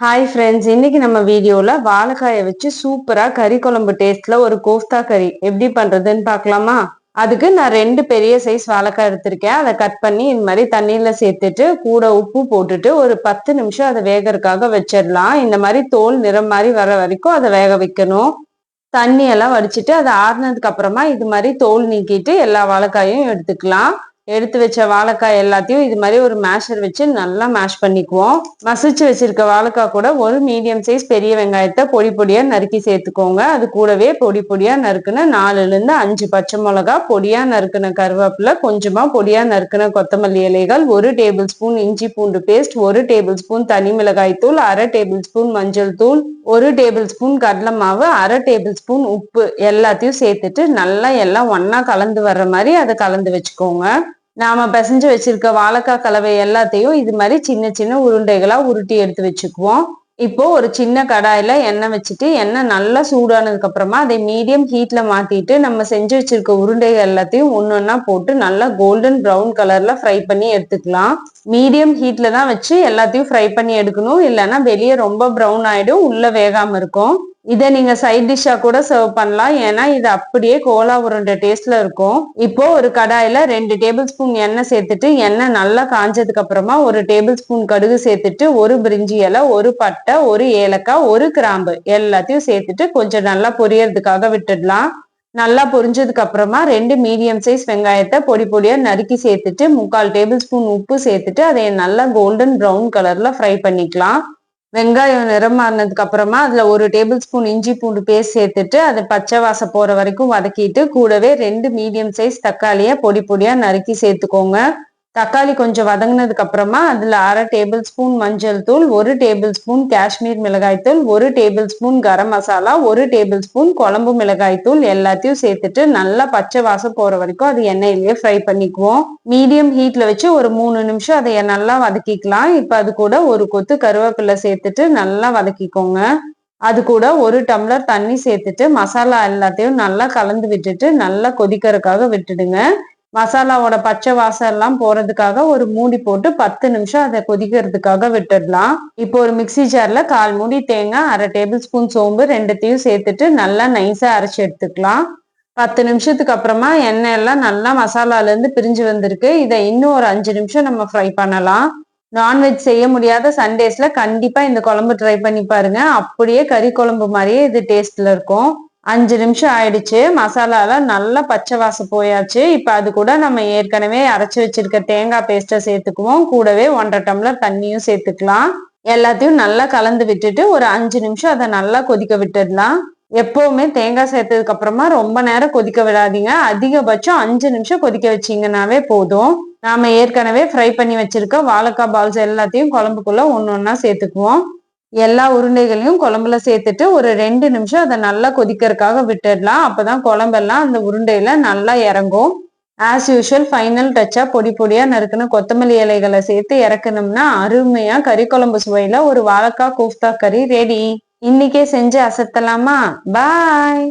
Hi friends இன்னைக்கு நம்ம வீடியோல வாழைக்காயை வச்சு சூப்பரா கறி குழம்பு டேஸ்ட்ல ஒரு கோஃப்தா கறி எப்படி பண்றதுன்னு பார்க்கலாமா? அதுக்கு நான் ரெண்டு பெரிய சைஸ் வாழைக்காய் எடுத்திருக்கேன். அதை கட் பண்ணி இந்த மாதிரி தண்ணியில சேர்த்துட்டு கூட உப்பு போட்டுட்டு ஒரு பத்து நிமிஷம் அதை வேகறதுக்காக வச்சிடலாம். இந்த மாதிரி தோல் நிறம் மாதிரி வர வரைக்கும் அதை வேக வைக்கணும். தண்ணி எல்லாம் வடிச்சிட்டு அதை ஆறுனதுக்கு அப்புறமா இது மாதிரி தோல் நீக்கிட்டு எல்லா வாழைக்காயும் எடுத்துக்கலாம். எடுத்து வச்ச வாழைக்காய் எல்லாத்தையும் இது மாதிரி ஒரு மேஷர் வச்சு நல்லா மேஷ் பண்ணிக்குவோம். மசிச்சு வச்சிருக்க வாழைக்காய் கூட ஒரு மீடியம் சைஸ் பெரிய வெங்காயத்தை பொடி பொடியா நறுக்கி சேர்த்துக்கோங்க. அது கூடவே பொடி பொடியா நறுக்குன நாலுல இருந்து அஞ்சு பச்சை மிளகா பொடியா நறுக்குன கருவேப்பில கொஞ்சமா பொடியா நறுக்குன கொத்தமல்லி இலைகள் ஒரு டேபிள் ஸ்பூன் இஞ்சி பூண்டு பேஸ்ட் ஒரு டேபிள் ஸ்பூன் தனி மிளகாய் தூள் அரை டேபிள் ஸ்பூன் மஞ்சள் தூள் ஒரு டேபிள் ஸ்பூன் கடலை மாவு அரை டேபிள் ஸ்பூன் உப்பு எல்லாத்தையும் சேர்த்துட்டு நல்லா எல்லாம் ஒன்னா கலந்து வர்ற மாதிரி அதை கலந்து வச்சுக்கோங்க. நாம பிசைஞ்சு வச்சிருக்க வாழைக்காய் கலவை எல்லாத்தையும் இது மாதிரி சின்ன சின்ன உருண்டைகளா உருட்டி எடுத்து வச்சுக்குவோம். இப்போ ஒரு சின்ன கடாயில எண்ணெய் வச்சுட்டு எண்ணெய் நல்லா சூடானதுக்கு அப்புறமா அதை மீடியம் ஹீட்ல மாத்திட்டு நம்ம செஞ்சு வச்சிருக்க உருண்டைகள் எல்லாத்தையும் ஒன்னொன்னா போட்டு நல்லா கோல்டன் ப்ரௌன் கலர்ல ஃப்ரை பண்ணி எடுத்துக்கலாம். மீடியம் ஹீட்ல தான் வச்சு எல்லாத்தையும் ஃப்ரை பண்ணி எடுக்கணும். இல்லைன்னா வெளியே ரொம்ப ப்ரௌன் ஆயிடும். உள்ள வேகாம இருக்கும். இதை நீங்க சைட் டிஷ்ஷா கூட சர்வ் பண்ணலாம். ஏன்னா இது அப்படியே கோலா உருண்டை டேஸ்ட்ல இருக்கும். இப்போ ஒரு கடாயில ரெண்டு டேபிள் ஸ்பூன் எண்ணெய் சேர்த்துட்டு எண்ணெய் நல்லா காஞ்சதுக்கு அப்புறமா ஒரு டேபிள் ஸ்பூன் கடுகு சேர்த்துட்டு ஒரு பிரிஞ்சி இலை ஒரு பட்டை ஒரு ஏலக்காய் ஒரு கிராம்பு எல்லாத்தையும் சேர்த்துட்டு கொஞ்சம் நல்லா பொரியறதுக்காக விட்டுடலாம். நல்லா பொரிஞ்சதுக்கு அப்புறமா ரெண்டு மீடியம் சைஸ் வெங்காயத்தை பொடி பொடியா நறுக்கி சேர்த்துட்டு முக்கால் டேபிள் ஸ்பூன் உப்பு சேர்த்துட்டு அதை நல்லா கோல்டன் ப்ரௌன் கலர்ல ஃப்ரை பண்ணிக்கலாம். வெங்காயம் நிறம் மாறினதுக்கு அப்புறமா அதுல ஒரு டேபிள் ஸ்பூன் இஞ்சி பூண்டு பேஸ்ட் சேர்த்துட்டு அது பச்சை வாசம் போற வரைக்கும் வதக்கிட்டு கூடவே ரெண்டு மீடியம் சைஸ் தக்காளிய பொடி பொடியா நறுக்கி சேர்த்துக்கோங்க. தக்காளி கொஞ்சம் வதங்கினதுக்கு அப்புறமா அதுல அரை டேபிள் ஸ்பூன் மஞ்சள் தூள் ஒரு டேபிள் ஸ்பூன் காஷ்மீர் மிளகாய் தூள் ஒரு டேபிள் ஸ்பூன் கரம் மசாலா ஒரு டேபிள் ஸ்பூன் குழம்பு மிளகாய் தூள் எல்லாத்தையும் சேர்த்துட்டு நல்லா பச்சை வாசம் போற வரைக்கும் அது எண்ணெயிலேயே ஃப்ரை பண்ணிக்குவோம். மீடியம் ஹீட்ல வச்சு ஒரு மூணு நிமிஷம் அதை நல்லா வதக்கிக்கலாம். இப்ப அது கூட ஒரு கொத்து கருவேப்பிலை சேர்த்துட்டு நல்லா வதக்கிக்கோங்க. அது கூட ஒரு டம்ளர் தண்ணி சேர்த்துட்டு மசாலா எல்லாத்தையும் நல்லா கலந்து விட்டுட்டு நல்லா கொதிக்கிறதுக்காக விட்டுடுங்க. மசாலாவோட பச்சை வாசம் எல்லாம் போறதுக்காக ஒரு மூடி போட்டு பத்து நிமிஷம் அதை கொதிக்கிறதுக்காக விட்டுடலாம். இப்போ ஒரு மிக்சி ஜார்ல கால் மூடி தேங்காய் அரை டேபிள் ஸ்பூன் சோம்பு ரெண்டுத்தையும் சேர்த்துட்டு நல்லா நைஸா அரைச்சி எடுத்துக்கலாம். பத்து நிமிஷத்துக்கு அப்புறமா எண்ணெய் எல்லாம் நல்லா மசாலால இருந்து பிரிஞ்சு வந்திருக்கு. இதை இன்னும் ஒரு அஞ்சு நிமிஷம் நம்ம ஃப்ரை பண்ணலாம். நான்வெஜ் செய்ய முடியாத சண்டேஸ்ல கண்டிப்பா இந்த குழம்பு ட்ரை பண்ணி பாருங்க. அப்படியே கறி குழம்பு மாதிரியே இது டேஸ்ட்ல இருக்கும். அஞ்சு நிமிஷம் ஆயிடுச்சு. மசாலாலாம் நல்லா பச்சை வாசம் போயாச்சு. இப்போ அது கூட நம்ம ஏற்கனவே அரைச்சி வச்சிருக்க தேங்காய் பேஸ்ட்டை சேர்த்துக்குவோம். கூடவே ஒன்றரை டம்ளர் தண்ணியும் சேர்த்துக்கலாம். எல்லாத்தையும் நல்லா கலந்து விட்டுட்டு ஒரு அஞ்சு நிமிஷம் அதை நல்லா கொதிக்க விட்டுடலாம். எப்பவுமே தேங்காய் சேர்த்ததுக்கு அப்புறமா ரொம்ப நேரம் கொதிக்க விடாதீங்க. அதிகபட்சம் அஞ்சு நிமிஷம் கொதிக்க வச்சீங்கன்னாவே போதும். நாம ஏற்கனவே ஃப்ரை பண்ணி வச்சிருக்க வாழைக்காய் பால்ஸ் எல்லாத்தையும் குழம்புக்குள்ள ஒன்று ஒன்றா சேர்த்துக்குவோம். எல்லா உருண்டைகளையும் குழம்புல சேர்த்துட்டு ஒரு ரெண்டு நிமிஷம் அதை நல்லா கொதிக்கிறதுக்காக விட்டுடலாம். அப்பதான் குழம்பெல்லாம் அந்த உருண்டையில நல்லா இறங்கும். ஆஸ் யூஷுவல் ஃபைனல் டச்சா பொடி பொடியா நறுக்கணும் கொத்தமல்லி இலைகளை சேர்த்து இறக்கணும்னா அருமையா கறி குழம்பு சுவையில ஒரு வாழைக்காய் கோஃப்தா கறி ரெடி இன்னைக்கே செஞ்சு அசத்தலாமா? பாய்